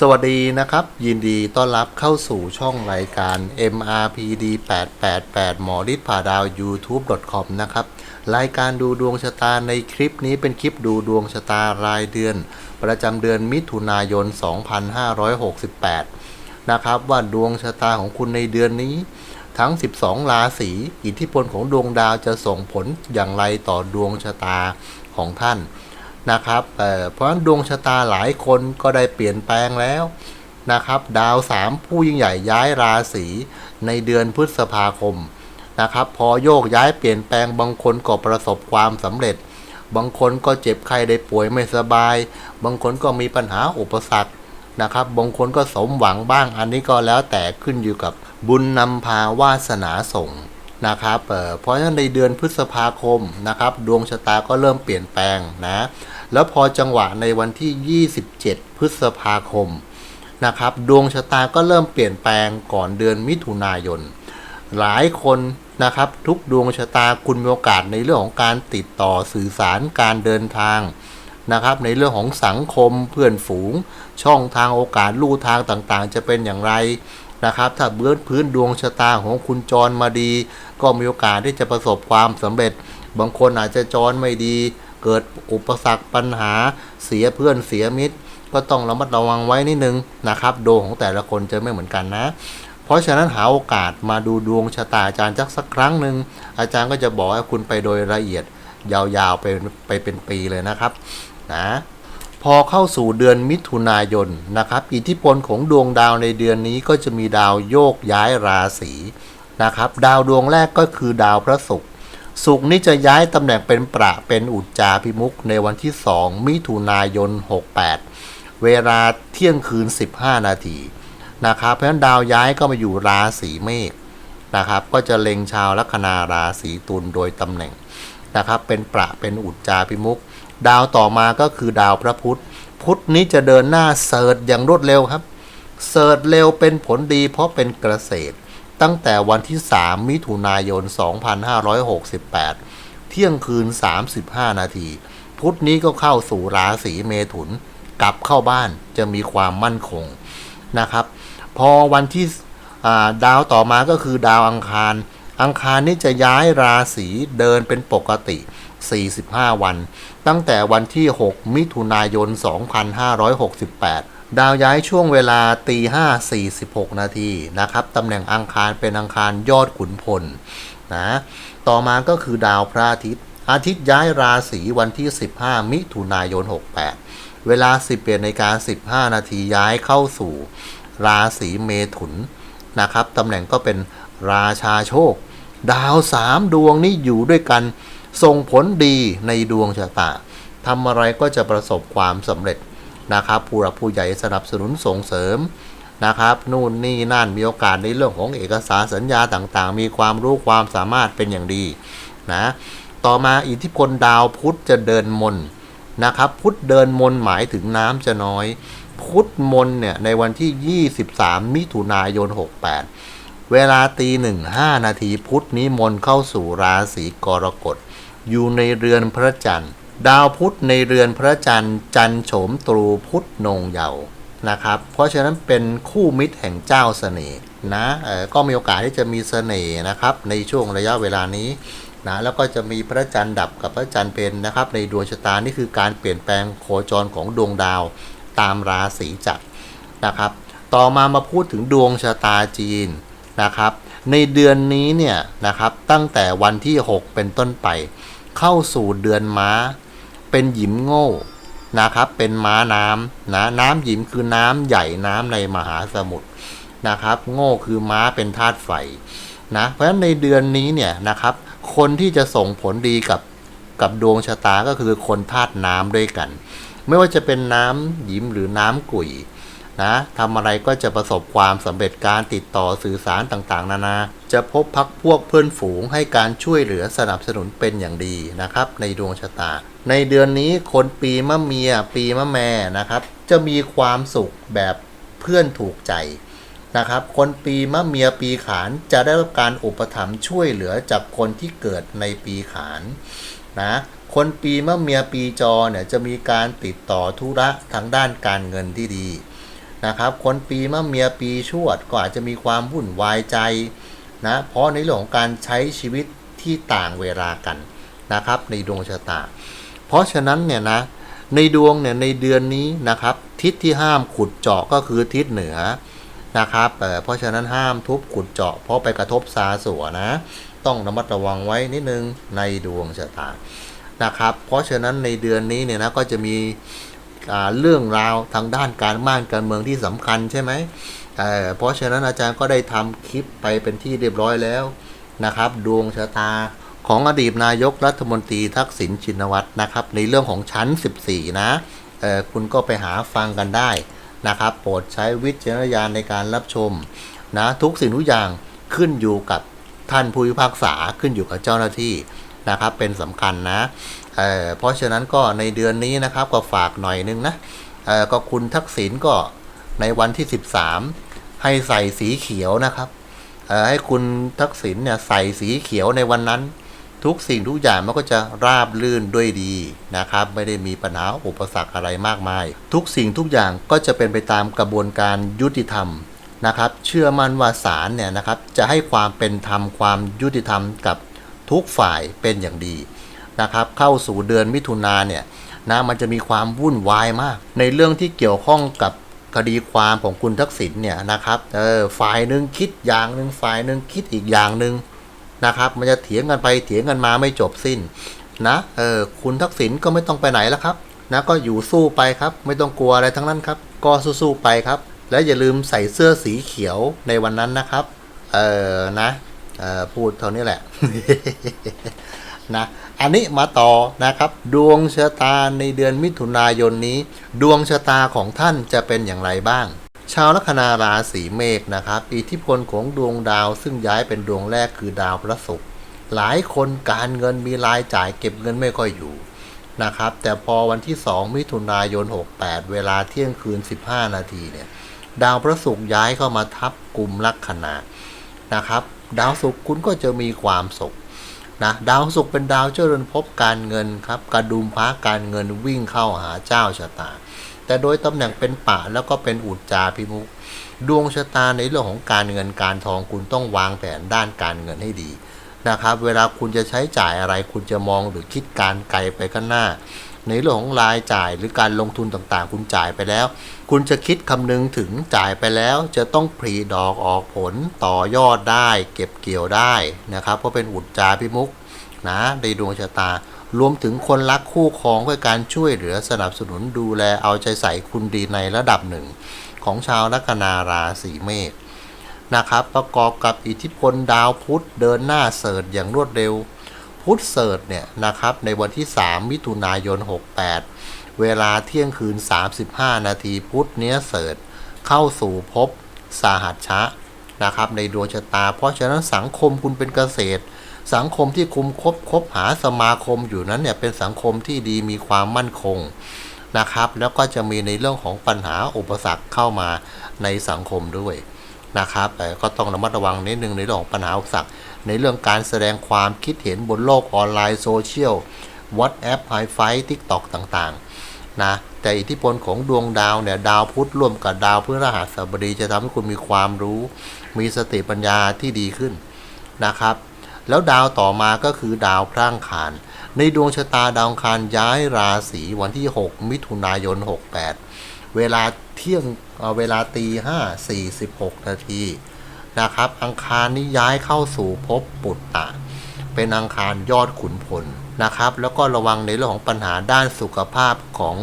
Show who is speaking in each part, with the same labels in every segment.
Speaker 1: สวัสดีนะครับ ยินดีต้อนรับเข้าสู่ช่องรายการ MRPD 888หมอฤทธิ์ผ่าดาว YouTube.com นะครับ รายการดูดวงชะตาในคลิปนี้เป็นคลิปดูดวงชะตารายเดือน ประจำเดือนมิถุนายน 2568 นะครับ ว่าดวงชะตาของคุณในเดือนนี้ ทั้ง 12 ราศีอิทธิพลของดวงดาวจะส่งผลอย่างไรต่อดวงชะตาของท่าน นะครับเออเพราะฉะนั้นดวงชะตาหลายคนก็ได้เปลี่ยนแปลงแล้วนะครับ ดาวสามผู้ยิ่งใหญ่ย้ายราศีในเดือนพฤษภาคมนะครับ พอโยกย้ายเปลี่ยนแปลงบางคนก็ประสบความสำเร็จ บางคนก็เจ็บไข้ได้ป่วยไม่สบาย บางคนก็มีปัญหาอุปสรรคนะครับ บางคนก็สมหวังบ้าง อันนี้ก็แล้วแต่ขึ้นอยู่กับบุญนำพาวาสนาส่งนะครับเออเพราะฉะนั้นในเดือนพฤษภาคมนะครับ ดวงชะตาก็เริ่มเปลี่ยนแปลงนะ แล้วพอจังหวะในวันที่ 27 พฤษภาคมนะครับ ดวงชะตาก็เริ่มเปลี่ยนแปลงก่อนเดือนมิถุนายน หลายคนนะครับทุกดวงชะตาคุณมีโอกาสในเรื่องของการติดต่อสื่อสารการเดินทางนะครับในเรื่องของสังคมเพื่อนฝูง ช่องทางโอกาสลู่ทางต่างๆ จะเป็นอย่างไรนะครับ ถ้าเบื้องพื้นดวงชะตาของคุณจรมาดี ก็มีโอกาสที่จะประสบความสำเร็จ บางคนอาจจะจรไม่ดี เกิดอุปสรรคปัญหาเสียเพื่อนเสียมิตร ก็ต้องระมัดระวังไว้นิดนึงนะครับดวงของแต่ละคนจะไม่เหมือนกันนะ เพราะฉะนั้นหาโอกาสมาดูดวงชะตาอาจารย์จักสักครั้งหนึ่งอาจารย์ก็จะบอกให้คุณไปโดยละเอียดยาวๆไปไปเป็นปีเลยนะครับนะพอเข้าสู่เดือนมิถุนายนนะครับ อิทธิพลของดวงดาวในเดือนนี้ก็จะมีดาวโยกย้ายราศีนะครับ ดาวดวงแรกก็คือดาวพระศุกร์ ศุกนี้จะย้ายตำแหน่งเป็นประเป็นอุจจาพิมุกในวันที่ 2 มิถุนายน 68 เวลาเที่ยงคืน 15 นาทีนะครับเพราะฉะนั้นดาวย้ายก็มาอยู่ราศีเมษนะครับ ก็จะเล็งชาวลัคนาราศีตุลโดยตำแหน่งนะครับ เป็นประเป็นอุจจาพิมุกดาวต่อมาก็คือดาวพระพุธ พุธนี้จะเดินหน้าเสิร์ชอย่างรวดเร็วครับ เสิร์ชเร็วเป็นผลดีเพราะเป็นเกษตร ตั้งแต่วันที่ 3 มิถุนายน 2568 เที่ยงคืน 35 นาที พุธนี้ก็เข้าสู่ราศีเมถุน กลับเข้าบ้านจะมีความมั่นคงนะครับ พอวันที่ดาวต่อมาก็คือดาวอังคาร อังคารนี่จะย้ายราศีเดินเป็นปกติ 45 วัน ตั้งแต่วันที่ 6 มิถุนายน 2568 ดาวย้ายช่วงเวลาตี5 46นาทีนะครับตำแหน่งอังคารเป็นอังคารยอดขุนพลนะต่อมาก็คือดาวพระอาทิตย์ อาทิตย์ย้ายราศีวันที่ 15 มิถุนายน 68 เวลา 11นาฬิกา15 นาทีย้ายเข้าสู่ ราศีเมถุนนะครับตำแหน่งก็เป็นราชาโชค ดาวสามดวงนี้อยู่ด้วยกันส่งผลดีในดวงชะตาทำอะไรก็จะประสบความสำเร็จ นะครับผู้หลักผู้ใหญ่สนับสนุนส่งเสริมนะครับนู่นนี่นั่นมีโอกาสในเรื่องของเอกสารสัญญาต่างๆ มีความรู้ความสามารถเป็นอย่างดีนะต่อมาอิทธิพลดาวพุธจะเดินมนนะครับพุธเดินมนหมายถึงน้ำจะน้อย พุธมนเนี่ยในวันที่ 23 มิถุนายน 68 เวลาตีหนึ่งห้านาทีพุธนี้มน์เข้าสู่ราศีกรกฎอยู่ในเรือนพระจันทร์ ดาวพุธในเรือนพระจันทร์จันโฉมตรูพุธนงเยาว์นะครับ เพราะฉะนั้นเป็นคู่มิตรแห่งเจ้าเสน่ห์นะก็มีโอกาสที่จะมีเสน่ห์นะครับในช่วงระยะเวลานี้นะแล้วก็จะมีพระจันทร์ดับกับพระจันทร์เป็นนะครับ ในดวงชะตานี่คือการเปลี่ยนแปลงโคจรของดวงดาวตามราศีจักรนะครับ ต่อมามาพูดถึงดวงชะตาจีนนะครับ ในเดือนนี้เนี่ยนะครับตั้งแต่วันที่ 6 เป็นต้นไป เข้าสู่เดือนม้า เป็นหยิมโง่นะครับ เป็นม้าน้ำนะ น้ำหยิมคือน้ำใหญ่น้ำในมหาสมุทรนะครับ โง่คือม้าเป็นธาตุไฟนะ เพราะฉะนั้นในเดือนนี้เนี่ยนะครับ คนที่จะส่งผลดีกับกับดวงชะตาก็คือคนธาตุน้ำด้วยกัน ไม่ว่าจะเป็นน้ำหยิมหรือน้ำกุ๋ย นะทำอะไรก็จะประสบความสำเร็จการติดต่อสื่อสารต่างๆ นานา จะพบพักพวกเพื่อนฝูงให้การช่วยเหลือสนับสนุนเป็นอย่างดีนะครับ ในดวงชะตา ในเดือนนี้คนปีมะเมีย ปีมะแม่นะครับ จะมีความสุขแบบเพื่อนถูกใจนะครับ คนปีมะเมียปีขานจะได้รับการอุปถัมภ์ช่วยเหลือจากคนที่เกิดในปีขานนะคนปีมะเมียปีจอเนี่ยจะมีการติดต่อธุระทางด้านการเงินที่ดี นะครับ คนปีมะเมียปีชวดก็อาจจะมีความวุ่นวายใจนะเพราะในเรื่องของการใช้ชีวิตที่ต่างเวลากันนะครับ ในดวงชะตา เพราะฉะนั้นเนี่ยนะในดวงเนี่ยในเดือนนี้นะครับ ทิศที่ห้ามขุดเจาะก็คือทิศเหนือนะครับเเพราะฉะนั้นห้ามทุบขุดเจาะ เพราะไปกระทบซาสัวนะ ต้องระมัดระวังไว้นิดนึงในดวงชะตานะครับ เพราะฉะนั้นในเดือนนี้เนี่ยนะก็จะมี เรื่องราวทางด้านการบ้านการเมืองที่สำคัญใช่ไหมเเพราะฉะนั้นอาจารย์ก็ได้ทำคลิปไปเป็นที่เรียบร้อยแล้วนะครับ ดวงชะตาของอดีตนายกรัฐมนตรีทักษิณชินวัตรนะครับ ในเรื่องของชั้น 14 นะคุณก็ไปหาฟังกันได้นะครับ โปรดใช้วิจารณญาณในการรับชมนะทุกสิ่งทุกอย่างขึ้นอยู่กับท่านผู้พิพากษาขึ้นอยู่กับเจ้าหน้าที่นะครับ เป็นสำคัญนะ เเพราะฉะนั้นก็ในเดือนนี้นะครับก็ฝากหน่อยนึงนะก็คุณทักษิณก็ในวันที่ 13 ให้ใส่สีเขียวนะครับให้คุณทักษิณเนี่ยใส่สีเขียวในวันนั้น ทุกสิ่งทุกอย่างมันก็จะราบลื่นด้วยดีนะครับ ไม่ได้มีปัญหาอุปสรรคอะไรมากมาย ทุกสิ่งทุกอย่างก็จะเป็นไปตามกระบวนการยุติธรรมนะครับ เชื่อมั่นว่าศาลเนี่ยนะครับจะให้ความเป็นธรรมความยุติธรรมกับทุกฝ่ายเป็นอย่างดี นะครับเข้าสู่เดือนมิถุนาเนี่ยนะมันจะมีความวุ่นวายมาก ในเรื่องที่เกี่ยวข้องกับคดีความของคุณทักษิณเนี่ยนะครับเออฝ่ายหนึ่งคิดอย่างหนึ่งฝ่ายหนึ่งคิดอีกอย่างหนึ่งนะครับ มันจะเถียงกันไปเถียงกันมาไม่จบสิ้นนะเออคุณทักษิณก็ไม่ต้องไปไหนแล้วครับนะก็อยู่สู้ไปครับ ไม่ต้องกลัวอะไรทั้งนั้นครับ ก็สู้ๆไปครับ และอย่าลืมใส่เสื้อสีเขียวในวันนั้นนะครับ เออนะเออพูดเท่านี้แหละนะ อันนี้มาต่อนะครับ ดวงชะตาในเดือนมิถุนายนนี้ ดวงชะตาของท่านจะเป็นอย่างไรบ้าง ชาวลัคนาราศีเมษนะครับ อิทธิพลของดวงดาวซึ่งย้ายเป็นดวงแรกคือดาวพระศุกร์หลายคนการเงินมีรายจ่ายเก็บเงินไม่ค่อยอยู่นะครับ แต่พอวันที่ 2 มิถุนายน 68 เวลาเที่ยงคืน 15 นาทีเนี่ยดาวพระศุกร์ย้ายเข้ามาทับกลุ่มลัคนานะครับ ดาวศุกร์คุณก็จะมีความสุข นะดาวศุกร์เป็นดาวเจริญภพการเงินครับกระดุมพระการเงินวิ่งเข้าหาเจ้าชะตา แต่โดยตำแหน่งเป็นป่าแล้วก็เป็นอุจจาพิมุกดวงชะตาในเรื่องของการเงินการทองคุณต้องวางแผนด้านการเงินให้ดีนะครับ เวลาคุณจะใช้จ่ายอะไรคุณจะมองหรือคิดการไกลไปข้างหน้า ในเรื่องของรายจ่ายหรือการลงทุนต่างๆ คุณจ่ายไปแล้ว คุณจะคิดคำนึงถึงจ่ายไปแล้วจะต้องผลีดอกออกผลต่อยอดได้ เก็บเกี่ยวได้นะครับเพราะเป็นอุจจาพิมุกนะในดวงชะตารวมถึงคนรักคู่ครองเพื่อการช่วยเหลือสนับสนุนดูแลเอาใจใส่คุณดีในระดับหนึ่ง ของชาวลัคนาราศีเมษนะครับ ประกอบกับอิทธิพลดาวพุธเดินหน้าเสริร์อย่างรวดเร็ว พุทธเสิร์ชเนี่ยนะครับในวันที่ 3 มิถุนายน 68 เวลาเที่ยงคืน 35 นาทีพุทธเนี้ยเสิร์ชเข้าสู่ภพสาหัสชะนะครับในดวงชะตา เพราะฉะนั้นสังคมคุณเป็นเกษตร สังคมที่คุมคบคบหาสมาคมอยู่นั้นเนี่ยเป็นสังคมที่ดีมีความมั่นคงนะครับ แล้วก็จะมีในเรื่องของปัญหาอุปสรรคเข้ามาในสังคมด้วย นะครับแต่ก็ต้องระมัดระวังนิดนึงในเรื่องของปัญหาอุปสรรคในเรื่องการแสดงความคิดเห็นบนโลกออนไลน์โซเชียล WhatsApp h i f i TikTok ต่างๆนะแต่อิทธิพลของดวงดาวเนี่ยดาวพุธร่วมกับดาวพฤหัสบดีจะทำให้คุณมีความรู้ มีสติปัญญาที่ดีขึ้นนะครับ แล้วดาวต่อมาก็คือดาวพร่างคาร ในดวงชะตาดาวคารย้ายราศีวันที่ 6 มิถุนายน 68 เวลาเที่ยง เอ่อเวลาตีห้าสี่สิบหกนาทีนะครับ อังคารนี้ย้ายเข้าสู่ภพปุตตะ เป็นอังคารยอดขุนพลนะครับ แล้วก็ระวังในเรื่องของปัญหาด้านสุขภาพของ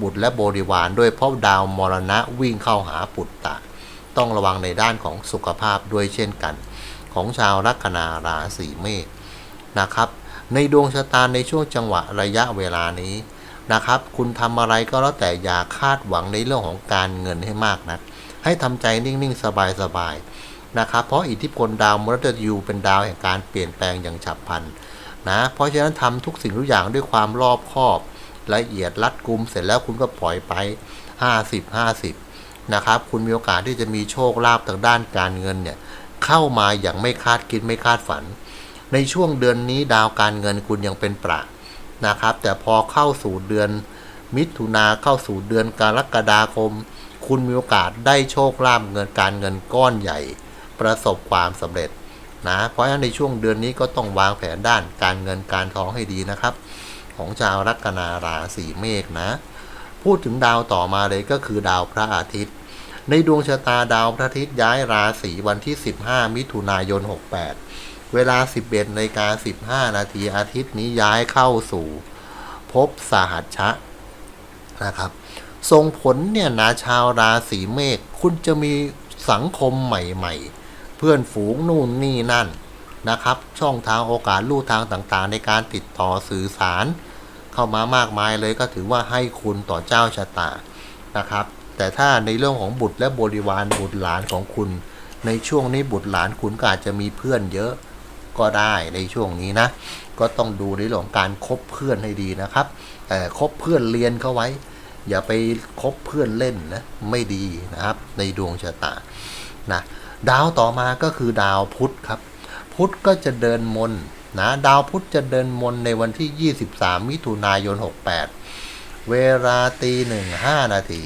Speaker 1: บุตรและบริวารด้วยเพราะดาวมรณะวิ่งเข้าหาปุตตะ ต้องระวังในด้านของสุขภาพด้วยเช่นกัน ของชาวลัคนาราศีเมษนะครับ ในดวงชะตาในช่วงจังหวะระยะเวลานี้ นะครับ คุณทำอะไรก็แล้วแต่อย่าคาดหวังในเรื่องของการเงินให้มากนะให้ทำใจนิ่ง ๆ สบาย ๆ นะครับ เพราะอิทธิพลดาวมรดยูเป็นดาวแห่งการเปลี่ยนแปลงอย่างฉับพลันนะ เพราะฉะนั้นทำทุกสิ่งทุกอย่างด้วยความรอบคอบ ละเอียดรัดกุมเสร็จแล้วคุณก็ปล่อยไป 50 50 นะครับ คุณมีโอกาสที่จะมีโชคลาภทางด้านการเงินเนี่ยเข้ามาอย่างไม่คาดคิดไม่คาดฝัน ในช่วงเดือนนี้ดาวการเงินคุณยังเป็นประ นะครับ แต่พอเข้าสู่เดือน มิถุนาเข้าสู่เดือนกรกฎาคม คุณมีโอกาสได้โชคลาภเงินการเงินก้อนใหญ่ ประสบความสำเร็จนะเพราะฉะนั้นในช่วงเดือนนี้ก็ต้องวางแผนด้านการเงินการทองให้ดีนะครับ ของชาวลัคนาราศีเมษนะ พูดถึงดาวต่อมาเลยก็คือดาวพระอาทิตย์ ในดวงชะตาดาวพระอาทิตย์ย้ายราศีวันที่ 15 มิถุนายน 68 เวลา 11นาฬิกา15 นาทีอาทิตย์นี้ย้ายเข้าสู่ภพสหัชชะนะครับส่งผลเนี่ยนะชาวราศีเมษคุณจะมีสังคมใหม่ๆ เพื่อนฝูงนู่นนี่นั่นนะครับ ช่องทางโอกาสลู่ทางต่างๆ ในการติดต่อสื่อสาร เข้ามามากมายเลยก็ถือว่าให้คุณต่อเจ้าชะตานะครับ แต่ถ้าในเรื่องของบุตรและบริวารบุตรหลานของคุณ ในช่วงนี้บุตรหลานคุณก็อาจจะมีเพื่อนเยอะ ก็ได้ในช่วงนี้นะ ก็ต้องดูในเรื่องของการคบเพื่อนให้ดีนะครับแต่คบเพื่อนเรียนเข้าไว้ อย่าไปคบเพื่อนเล่นนะไม่ดีนะครับ ในดวงชะตานะดาวต่อมาก็คือดาวพุธครับ พุธก็จะเดินมนนะดาวพุธจะเดินมนในวันที่ 23 มิถุนายน 68 เวลาตีหนึ่งห้านาที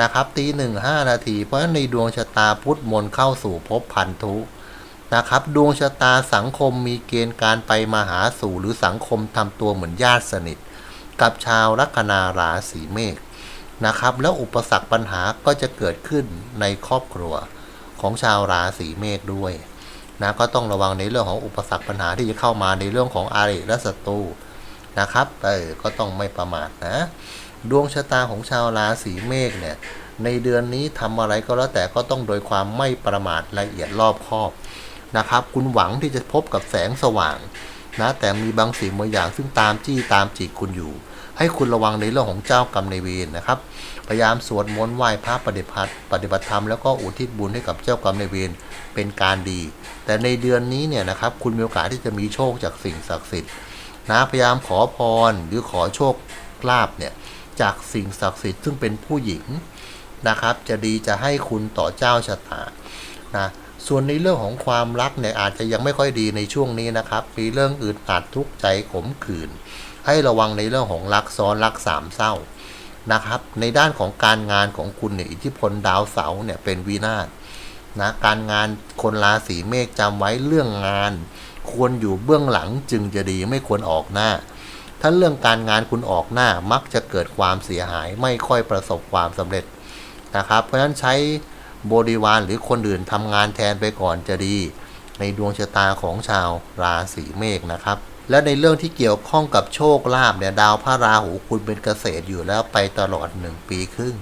Speaker 1: นะครับตีหนึ่งห้านาที เพราะในดวงชะตาพุธมนเข้าสู่ภพพันธุ นะครับดวงชะตาสังคมมีเกณฑ์การไปมาหาสู่หรือสังคมทำตัวเหมือนญาติสนิท กับชาวลัคนาราศีเมษนะครับ แล้วอุปสรรคปัญหาก็จะเกิดขึ้นในครอบครัวของชาวราศีเมษด้วยนะก็ต้องระวังในเรื่องของอุปสรรคปัญหาที่จะเข้ามาในเรื่องของอาริและศัตรูนะครับเออก็ต้องไม่ประมาทนะ ดวงชะตาของชาวราศีเมษเนี่ยในเดือนนี้ทำอะไรก็แล้วแต่ก็ต้องโดยความไม่ประมาทละเอียดรอบคอบ นะครับ คุณหวังที่จะพบกับแสงสว่างนะแต่มีบางสิ่งบางอย่างซึ่งตามจี้ตามจีกคุณอยู่ ให้คุณระวังในเรื่องของเจ้ากรรมในายเวรนะครับ พยายามสวดมนต์ไหว้พระปฏิบัติปฏิบัติธรรมแล้วก็อุทิศบุญให้กับเจ้ากรรมในายเวรเป็นการดี แต่ในเดือนนี้เนี่ยนะครับ คุณมีโอกาสที่จะมีโชคจากสิ่งศักดิ์สิทธิ์นะพยายามขอพรหรือขอโชคลาภเนี่ยจากสิ่งศักดิ์สิทธิ์ซึ่งเป็นผู้หญิงนะครับ จะดีจะให้คุณต่อเจ้าชะตานะ ส่วนในเรื่องของความรักเนี่ยอาจจะยังไม่ค่อยดีในช่วงนี้นะครับ มีเรื่องอึดอัดทุกข์ใจขมขื่น ให้ระวังในเรื่องของรักซ้อนรักสามเศร้านะครับ ในด้านของการงานของคุณเนี่ยอิทธิพลดาวเสาร์เนี่ยเป็นวินาศนะการงานคนราศีเมษจำไว้เรื่องงาน ควรอยู่เบื้องหลังจึงจะดีไม่ควรออกหน้า ถ้าเรื่องการงานคุณออกหน้ามักจะเกิดความเสียหายไม่ค่อยประสบความสำเร็จนะครับ เพราะฉะนั้นใช้ บริวารหรือคนอื่นทำงานแทนไปก่อนจะดี ในดวงชะตาของชาวราศีเมษนะครับ และในเรื่องที่เกี่ยวข้องกับโชคลาภเนี่ยดาวพระราหูคุณเป็นเกษตรอยู่แล้วไปตลอด 1 ปีครึ่ง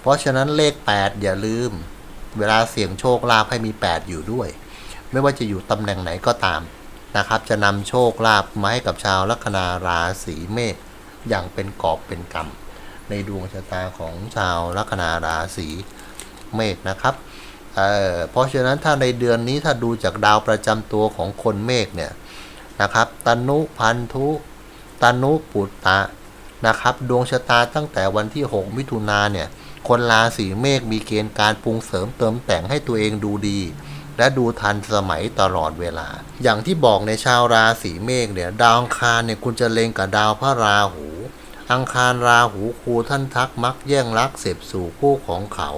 Speaker 1: เพราะฉะนั้นเลข 8 อย่าลืม เวลาเสี่ยงโชคลาภให้มี 8 อยู่ด้วย ไม่ว่าจะอยู่ตำแหน่งไหนก็ตามนะครับ จะนำโชคลาภมาให้กับชาวลัคนาราศีเมษอย่างเป็นกอบเป็นกำในดวงชะตาของชาวลัคนาราศี เมษนะครับเเพราะฉะนั้นถ้าในเดือนนี้ถ้าดูจากดาวประจำตัวของคนเมษเนี่ยนะครับตนุพันธุตนุปุตตะนะครับดวงชะตาตั้งแต่วันที่ 6 มิถุนาเนี่ยคนราศีเมษมีเกณฑ์การปรุงเสริมเติมแต่งให้ตัวเองดูดี และดูทันสมัยตลอดเวลา อย่างที่บอกในชาวราศีเมษเนี่ยดาวคารเนี่ยคุณจะเลงกับดาวพระราหู อังคารราหูครูท่านทักมักแย่งรักเสพสู่คู่ของเขา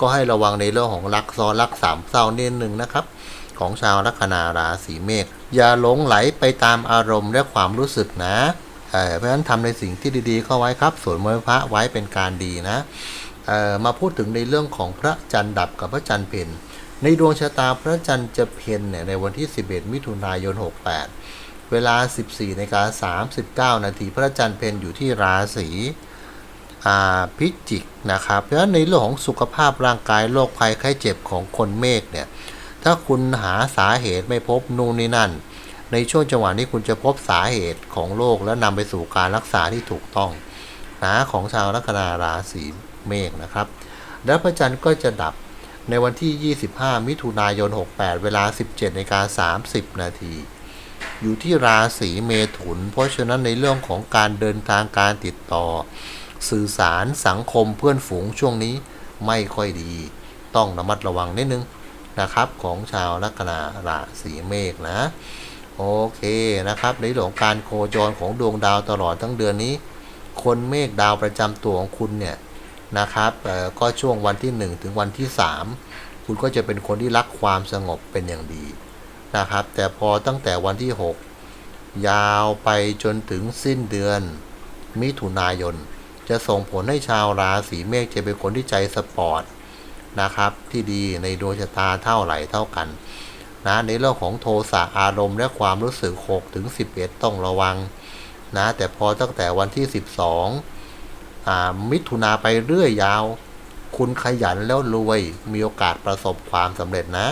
Speaker 1: ก็ให้ระวังในเรื่องของรักซ้อนรักสามเศร้าเน้นหนึ่งนะครับ ของชาวลัคนาราศีเมษอย่าหลงไหลไปตามอารมณ์และความรู้สึกนะเเพราะฉะนั้นทำในสิ่งที่ดีๆเข้าไว้ครับสวดมนต์พระไว้เป็นการดีนะมาพูดถึงในเรื่องของพระจันทร์ดับกับพระจันทร์เพ็ญในดวงชะตาพระจันทร์จะเพ็ญเนี่ยในวันที่ 11 มิถุนายน 68 เวลา 14นาฬิกา39 นาทีพระจันทร์เพ็ญอยู่ที่ราศีพิจิกนะครับ เพราะฉะนั้นในเรื่องของสุขภาพร่างกายโรคภัยไข้เจ็บของคนเมฆเนี่ย ถ้าคุณหาสาเหตุไม่พบนู่นนี่นั่น ในช่วงจังหวะนี้คุณจะพบสาเหตุของโรคแล้วนำไปสู่การรักษาที่ถูกต้องนะของชาวลัคนาราศีเมษนะครับ แล้วพระจันทร์ก็จะดับในวันที่ 25 มิถุนายน 68 เวลา 17นาฬิกา30 นาที อยู่ที่ราศีเมถุน เพราะฉะนั้นในเรื่องของการเดินทางการติดต่อ สื่อสารสังคมเพื่อนฝูงช่วงนี้ไม่ค่อยดี ต้องระมัดระวังนิดนึงนะครับของชาวลัคนาราศีเมษนะ โอเคนะครับ ในเรื่องการโคจรของดวงดาวตลอดทั้งเดือนนี้ คนเมฆดาวประจำตัวของคุณเนี่ยนะครับก็ช่วงวันที่ 1 ถึงวันที่ 3 คุณก็จะเป็นคนที่รักความสงบเป็นอย่างดี นะครับ แต่พอตั้งแต่วันที่ 6 ยาวไปจนถึงสิ้นเดือน มิถุนายน จะส่งผลให้ชาวราศีเมษจะเป็นคนที่ใจสปอร์ตนะครับ ที่ดีในดวงชะตาเท่าไหร่เท่ากันนะในเรื่องของโทสะอารมณ์และความรู้สึก6ถึง11 ต้องระวังนะแต่พอตั้งแต่วันที่ 12อ่ามิถุนาไปเรื่อยยาว คุณขยันแล้วรวยมีโอกาสประสบความสำเร็จนะ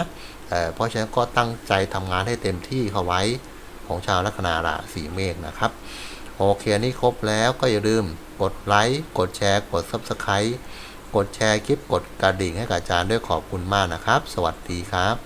Speaker 1: เเพราะฉะนั้นก็ตั้งใจทำงานให้เต็มที่เข้าไว้ของชาวลัคนาราศีเมษนะครับ โอเคอันนี้ครบแล้วก็อย่าลืมกดไลค์กดแชร์ กด Subscribe กดแชร์คลิปกดกระดิ่งให้กับอาจารย์ด้วยขอบคุณมากนะครับ สวัสดีครับ